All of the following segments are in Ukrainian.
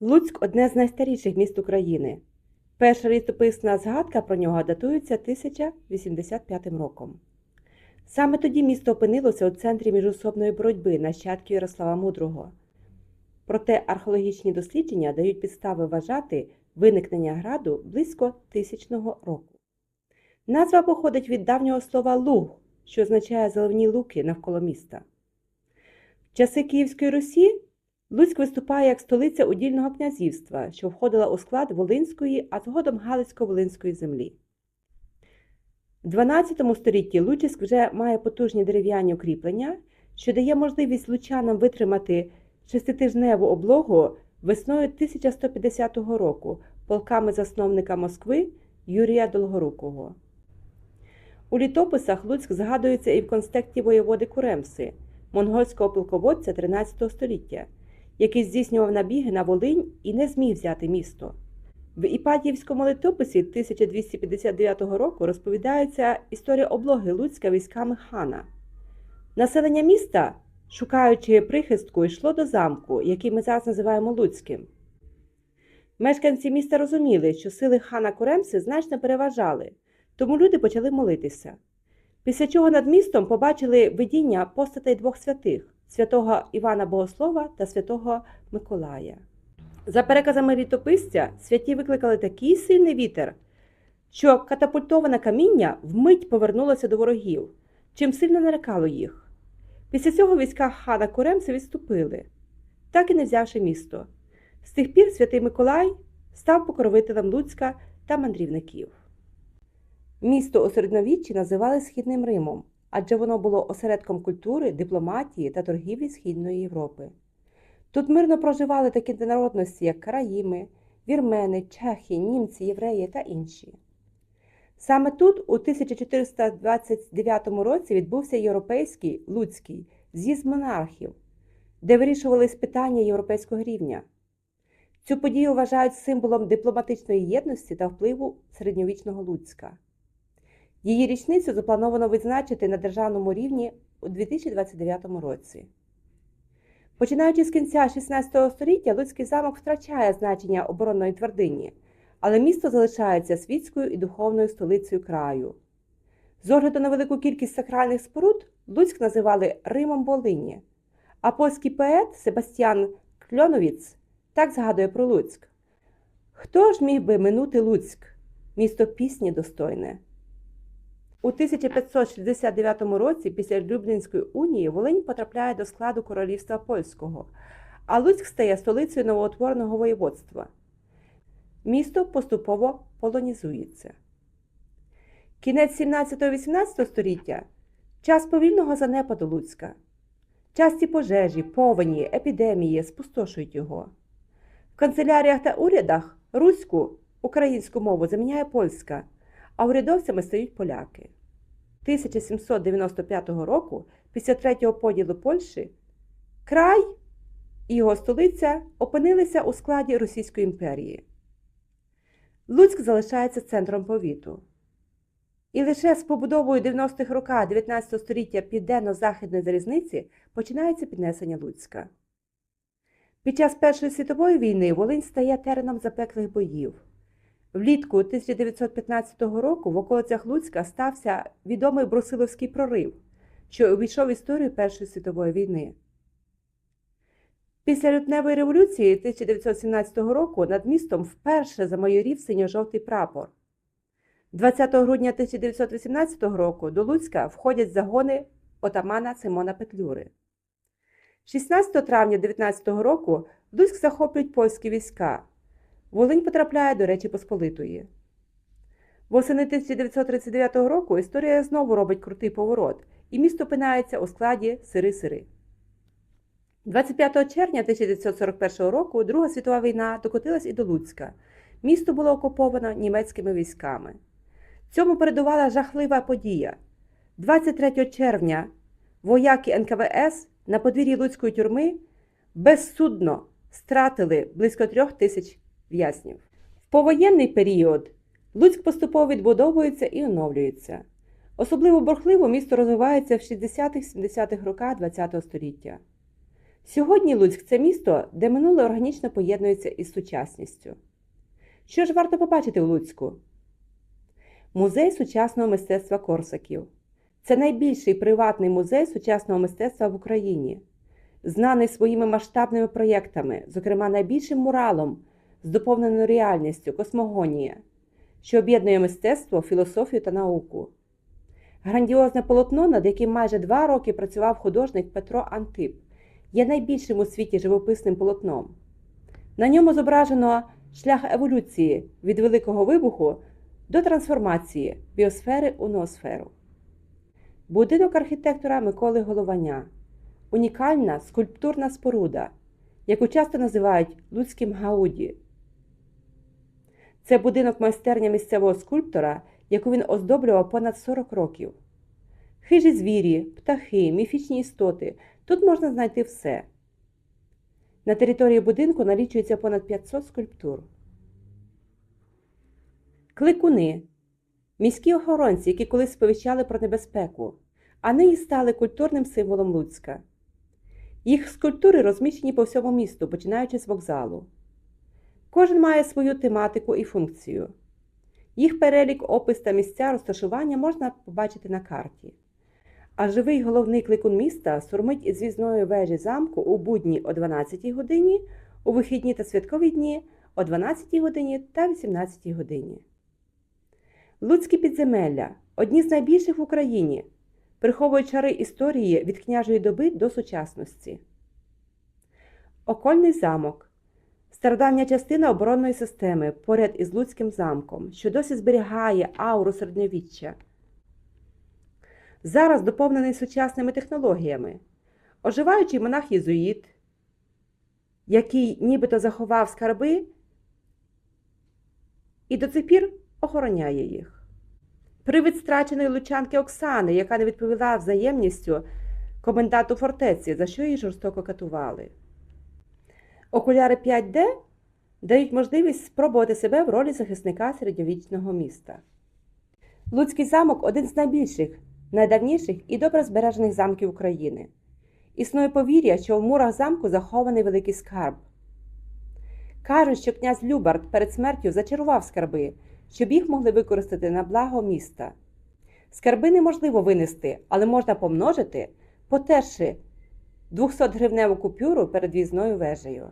Луцьк одне з найстаріших міст України. Перша літописна згадка про нього датується 1085 роком. Саме тоді місто опинилося у центрі міжособної боротьби нащадків Ярослава Мудрого. Проте археологічні дослідження дають підстави вважати виникнення граду близько тисячного року. Назва походить від давнього слова луг, що означає зелені луки навколо міста. В часи Київської Русі Луцьк виступає як столиця удільного князівства, що входила у склад Волинської, а згодом Галицько-Волинської землі. В 12 столітті Лучиськ вже має потужні дерев'яні укріплення, що дає можливість лучанам витримати шеститижневу облогу весною 1150 року полками засновника Москви Юрія Долгорукого. У літописах Луцьк згадується і в констекті воєводи Куремси, монгольського полководця 13 століття, який здійснював набіги на Волинь і не зміг взяти місто. В Іпатіївському літописі 1259 року розповідається історія облоги Луцька військами хана. Населення міста, шукаючи прихистку, йшло до замку, який ми зараз називаємо Луцьким. Мешканці міста розуміли, що сили хана Куремси значно переважали, тому люди почали молитися. Після чого над містом побачили видіння постатей двох святих святого Івана Богослова та святого Миколая. За переказами літописця, святі викликали такий сильний вітер, що катапультоване каміння вмить повернулося до ворогів, чим сильно налякало їх. Після цього війська хана Куремси відступили, так і не взявши місто. З тих пір святий Миколай став покровителем Луцька та мандрівників. Місто у середньовіччі називали Східним Римом, адже воно було осередком культури, дипломатії та торгівлі Східної Європи. Тут мирно проживали такі народності, як караїми, вірмени, чехи, німці, євреї та інші. Саме тут, у 1429 році, відбувся європейський Луцький з'їзд монархів, де вирішувались питання європейського рівня. Цю подію вважають символом дипломатичної єдності та впливу середньовічного Луцька. Її річницю заплановано відзначити на державному рівні у 2029 році. Починаючи з кінця 16 століття, Луцький замок втрачає значення оборонної твердині, але місто залишається світською і духовною столицею краю. З огляду на велику кількість сакральних споруд Луцьк називали Римом Волині, а польський поет Себастьян Кльоновіц так згадує про Луцьк. Хто ж міг би минути Луцьк, місто пісні достойне? У 1569 році, після Люблінської унії, Волинь потрапляє до складу королівства польського, а Луцьк стає столицею новоутвореного воєводства. Місто поступово полонізується. Кінець 17-18 століття час повільного занепаду Луцька. Часті пожежі, повені, епідемії спустошують його. В канцеляріях та урядах руську українську мову заміняє польська, а урядовцями стають поляки. 1795 року, після третього поділу Польщі, край і його столиця опинилися у складі Російської імперії. Луцьк залишається центром повіту. І лише з побудовою 90-х років 19 століття південно-західної залізниці починається піднесення Луцька. Під час Першої світової війни Волинь стає тереном запеклих боїв. Влітку 1915 року в околицях Луцька стався відомий Брусиловський прорив, що увійшов в історію Першої світової війни. Після лютневої революції 1917 року над містом вперше замайорів синьо-жовтий прапор. 20 грудня 1918 року до Луцька входять загони отамана Симона Петлюри. 16 травня 19 року Луцьк захоплюють польські війська. Волинь потрапляє до Речі Посполитої. Восени 1939 року історія знову робить крутий поворот, і місто опинається у складі Сири-Сири. 25 червня 1941 року Друга світова війна докотилась і до Луцька. Місто було окуповано німецькими військами. Цьому передувала жахлива подія. 23 червня вояки НКВС на подвір'ї Луцької тюрми безсудно стратили близько трьох тисяч в'язнів. В повоєнний період Луцьк поступово відбудовується і оновлюється. Особливо бурхливо місто розвивається в 60-70-х роках ХХ століття. Сьогодні Луцьк це місто, де минуле органічно поєднується із сучасністю. Що ж варто побачити у Луцьку? Музей сучасного мистецтва Корсаків. Це найбільший приватний музей сучасного мистецтва в Україні, знаний своїми масштабними проєктами, зокрема найбільшим муралом з доповненою реальністю Космогонія, що об'єднує мистецтво, філософію та науку. Грандіозне полотно, над яким майже два роки працював художник Петро Антип, є найбільшим у світі живописним полотном. На ньому зображено шлях еволюції від Великого вибуху до трансформації біосфери у ноосферу. Будинок архітектора Миколи Голованя унікальна скульптурна споруда, яку часто називають Луцьким Гауді. Це будинок майстерня місцевого скульптора, яку він оздоблював понад 40 років. Хижі звірі, птахи, міфічні істоти тут можна знайти все. На території будинку налічується понад 500 скульптур. Кликуни міські охоронці, які колись сповіщали про небезпеку, а нині стали культурним символом Луцька. Їх скульптури розміщені по всьому місту, починаючи з вокзалу. Кожен має свою тематику і функцію. Їх перелік, опис та місця розташування можна побачити на карті. А живий головний кликун міста сурмить із в'їзної вежі замку у будні о 12 годині, у вихідні та святкові дні о 12 годині та 18 годині. Луцькі підземелля одні з найбільших в Україні, приховують чари історії від княжої доби до сучасності. Окольний замок стародавня частина оборонної системи поряд із Луцьким замком, що досі зберігає ауру середньовіччя. Зараз доповнений сучасними технологіями. Оживаючий монах Єзуїт, який нібито заховав скарби і до цих пір охороняє їх. Привид страченої лучанки Оксани, яка не відповіла взаємністю коменданту фортеці, за що її жорстоко катували. Окуляри 5D дають можливість спробувати себе в ролі захисника середньовічного міста. Луцький замок один з найбільших, найдавніших і добре збережених замків України. Існує повір'я, що в мурах замку захований великий скарб. Кажуть, що князь Любард перед смертю зачарував скарби, щоб їх могли використати на благо міста. Скарби неможливо винести, але можна помножити, потерши 200-гривневу купюру перед в'їзною вежею.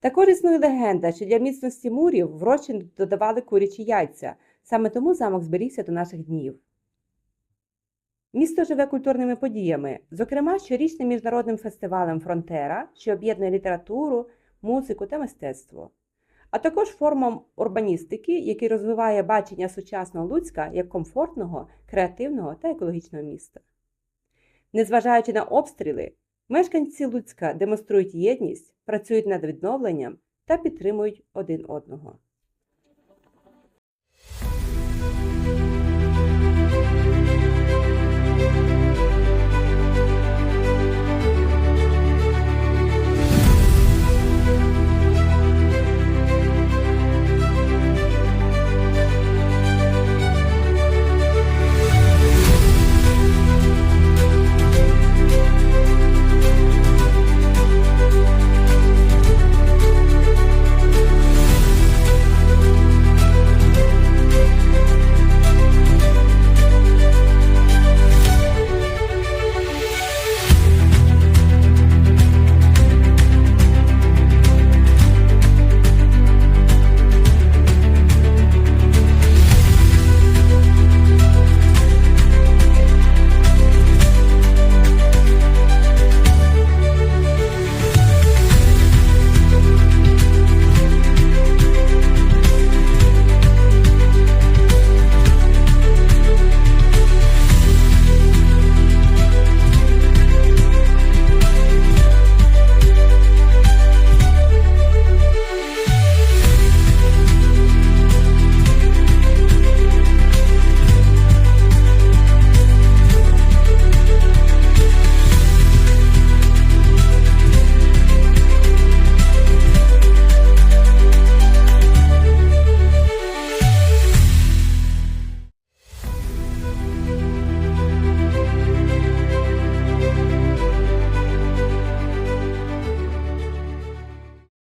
Також існує легенда, що для міцності мурів в розчин додавали курячі яйця, саме тому замок зберігся до наших днів. Місто живе культурними подіями, зокрема щорічним міжнародним фестивалем Фронтера, що об'єднує літературу, музику та мистецтво, а також формом урбаністики, який розвиває бачення сучасного Луцька як комфортного, креативного та екологічного міста. Незважаючи на обстріли, мешканці Луцька демонструють єдність, працюють над відновленням та підтримують один одного.